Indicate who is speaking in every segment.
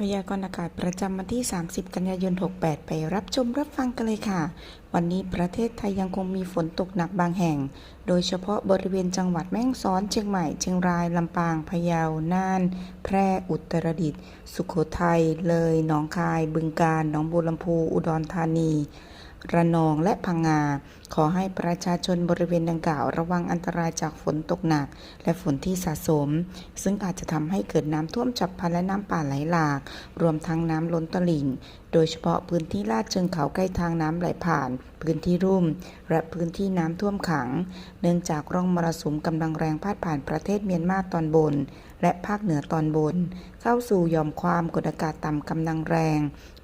Speaker 1: พยากรณ์อากาศประจำวันที่ 30 กันยายน 68 ไปรับชมรับฟังกันเลยค่ะ วันนี้ประเทศไทยยังคงมีฝนตกหนักบางแห่ง โดยเฉพาะบริเวณจังหวัดแม่ฮ่องสอน เชียงใหม่ เชียงราย ลำปาง พะเยา น่าน แพร่ อุตรดิตถ์ สุโขทัย เลย หนองคาย บึงกาฬ หนองบัวลำพู อุดรธานี ระนองและพังงา ขอให้ประชาชนบริเวณดังกล่าว ระวังอันตรายจากฝนตกหนัก และฝนที่สะสม ซึ่งอาจจะทำให้เกิดน้ำท่วมฉับพลันและน้ำป่าไหลหลาก รวมทั้งน้ำล้นตลิ่ง โดยเฉพาะพื้นที่ลาดเชิงเขาใกล้ทางน้ำไหลผ่าน พื้นที่รุ่ม และพื้นที่น้ำท่วมขัง เนื่องจากร่องมรสุมกำลังแรงพาดผ่านประเทศเมียนมาตอนบน และภาคเหนือตอนบน เข้าสู่ยอมความกดอากาศต่ำกำลังแรง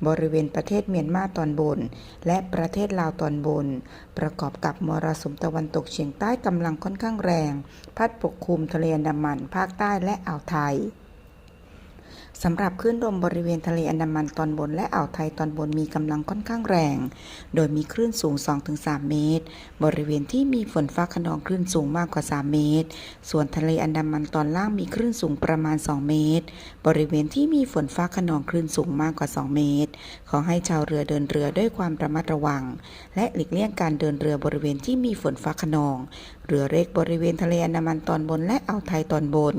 Speaker 1: บริเวณประเทศเมียนมาตอนบน และประเทศลาวตอนบน ประกอบกับมรสุมตะวันตกเฉียงใต้กำลังค่อนข้างแรง พัดปกคลุมทะเลอันดามัน ภาคใต้และอ่าวไทย สำหรับคลื่นลมบริเวณทะเลอันดามันตอนบนและอ่าวไทยตอนบนมีกำลังค่อนข้างแรง โดยมีคลื่นสูง 2-3 เมตร บริเวณที่มีฝนฟ้าขนองคลื่นสูงมากกว่า 3 เมตร ส่วนทะเลอันดามันตอนล่างมีคลื่นสูงประมาณ 2 เมตร บริเวณที่มีฝนฟ้าขนองคลื่นสูงมากกว่า 2 เมตร ขอให้ชาวเรือเดินเรือด้วยความระมัดระวัง และหลีกเลี่ยงการเดินเรือบริเวณที่มีฝนฟ้าขนอง เรือเล็กบริเวณทะเลอันดามันตอนบนและอ่าวไทยตอนบน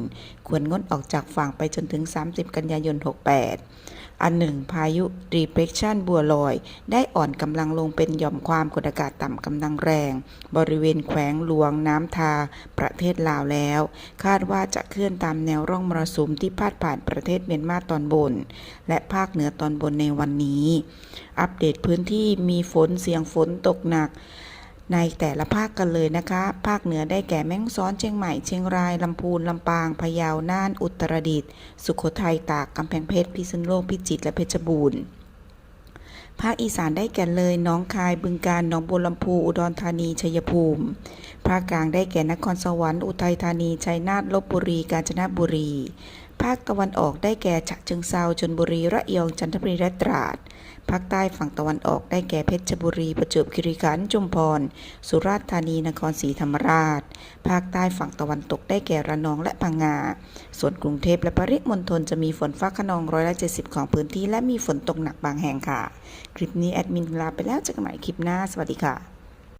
Speaker 1: ควรงดออกจากฝั่งไปจนถึง 30 กันยายน 68 อันหนึ่ง พายุ depression บัวลอย ได้อ่อนกำลังลงเป็นหย่อมความกดอากาศต่ำกำลังแรง บริเวณแขวงหลวงน้ำทา ประเทศลาวแล้ว คาดว่าจะเคลื่อนตามแนวร่องมรสุมที่พาดผ่านประเทศเมียนมาตอนบน และภาคเหนือตอนบนในวันนี้ อัปเดตพื้นที่มีฝนเสียงฝนตกหนัก ในแต่ละภาคกันเลยนะคะ ภาคเหนือได้แก่แม่ฮ่องสอนเชียงใหม่เชียงรายลำพูนลำปางพะเยาน่านอุตรดิตถ์สุโขทัยตากกำแพงเพชรพิษณุโลกพิจิตรและเพชรบูรณ์ภาคอีสานได้แก่เลยน้องคายบึงกาฬหนองบัวลำพูอุดรธานีชัยภูมิ ภาคกลางได้แก่นครสวรรค์อุทัยธานีชัยนาทลบบุรีกาญจนบุรี ภาคตะวันออกได้แก่ฉะเชิงเซาชลบุรีระยองจันทบุรีและตราด ภาคใต้ฝั่งตะวันออกได้แก่เพชรบุรี ประจวบคีรีขันธ์จุมพร สุราษฎร์ธานีนครศรีธรรมราช ภาคใต้ฝั่งตะวันตกได้แก่ระนองและพังงา ส่วนกรุงเทพและปริมณฑลจะมีฝนฟ้าขนองร้อยละ70ของพื้นที่และมีฝนตกหนักบางแห่งค่ะ คลิปนี้แอดมินลาไปแล้วเจอกันใหม่คลิปหน้าสวัสดีค่ะ